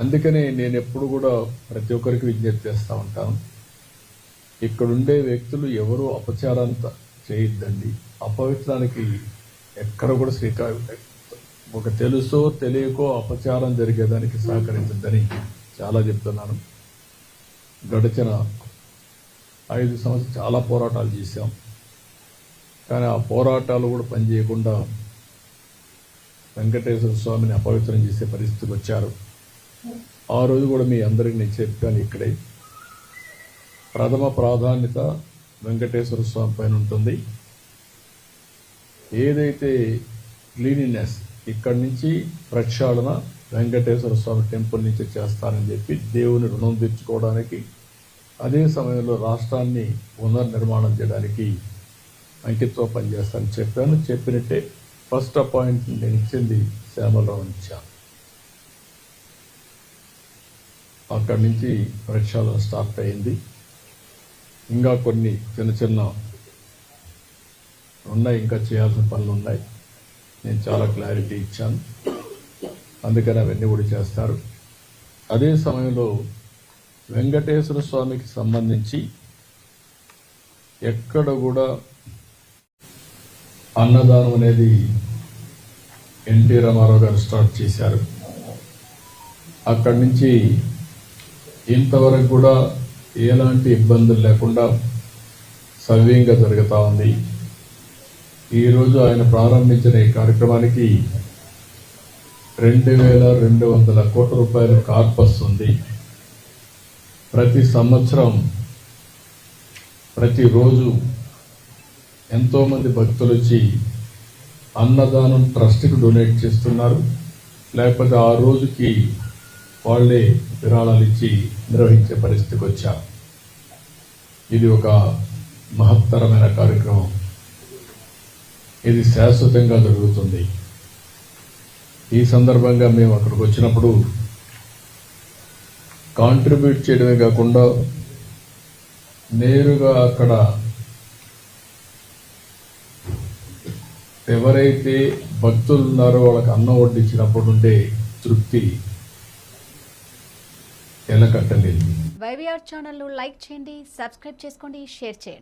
అందుకనే నేను ఎప్పుడు కూడా ప్రతి ఒక్కరికి విజ్ఞప్తి చేస్తూ ఉంటాను. ఇక్కడుండే వ్యక్తులు ఎవరు అపచారంత చేయొద్దండి. అపవిత్రానికి ఎక్కడ కూడా శ్రీకారం ఒక తెలుసో తెలియకో అపచారం జరిగేదానికి సహకరించద్దని చాలా చెప్తున్నాను. గడిచిన ఐదు సంవత్సరాలు చాలా పోరాటాలు చేశాం. కానీ ఆ పోరాటాలు కూడా పనిచేయకుండా వెంకటేశ్వర స్వామిని అపవిత్రం చేసే పరిస్థితికి వచ్చారు. ఆ రోజు కూడా మీ అందరికీ నేను చెప్పాను ఇక్కడే. ప్రథమ ప్రాధాన్యత వెంకటేశ్వర స్వామి పైన ఉంటుంది. ఏదైతే క్లీనినెస్ ఇక్కడి నుంచి ప్రక్షాళన వెంకటేశ్వర స్వామి టెంపుల్ నుంచి చేస్తానని చెప్పి దేవుని రుణం తెచ్చుకోవడానికి అదే సమయంలో రాష్ట్రాన్ని పునర్నిర్మాణం చేయడానికి అంకితో పనిచేస్తానని చెప్పాను. చెప్పినట్టే ఫస్ట్ అపాయింట్మెంట్ నేను ఇచ్చింది శ్యామలరావు ఇచ్చాను అక్కడి నుంచి ప్రక్షాళన స్టార్ట్ అయింది. ఇంకా కొన్ని చిన్న చిన్న ఉన్నాయి ఇంకా చేయాల్సిన పనులు ఉన్నాయి. నేను చాలా క్లారిటీ ఇచ్చాను. అందుకని అవన్నీ కూడా చేస్తారు. అదే సమయంలో వెంకటేశ్వర స్వామికి సంబంధించి ఎక్కడ కూడా అన్నదానం అనేది ఎన్టీ రామారావు గారు స్టార్ట్ చేశారు. అక్కడి నుంచి ఇంతవరకు కూడా ఎలాంటి ఇబ్బందులు లేకుండా సవ్యంగా జరుగుతూ ఉంది. ఈరోజు ఆయన ప్రారంభించిన ఈ కార్యక్రమానికి రెండు వేల రెండు వందల కోట్ల రూపాయల కార్పస్ ఉంది. ప్రతి సంవత్సరం ప్రతిరోజు ఎంతోమంది భక్తులు వచ్చి అన్నదానం ట్రస్ట్కి డొనేట్ చేస్తున్నారు. లేకపోతే ఆ రోజుకి వాళ్ళే విరాళాలు ఇచ్చి నిర్వహించే పరిస్థితికి వచ్చాం ఇది ఒక మహత్తరమైన కార్యక్రమం. ఇది శాశ్వతంగా జరుగుతుంది. ఈ సందర్భంగా మేము అక్కడికి వచ్చినప్పుడు కాంట్రిబ్యూట్ చేయడమే కాకుండా నేరుగా అక్కడ ఎవరైతే భక్తులు ఉన్నారో వాళ్ళకి అన్నం వడ్డించినప్పుడు ఉండే తృప్తి ఎలకట్టలేదు వైవీఆర్ ఛానల్ను లైక్ చేయండి సబ్స్క్రైబ్ చేసుకోండి షేర్ చేయండి.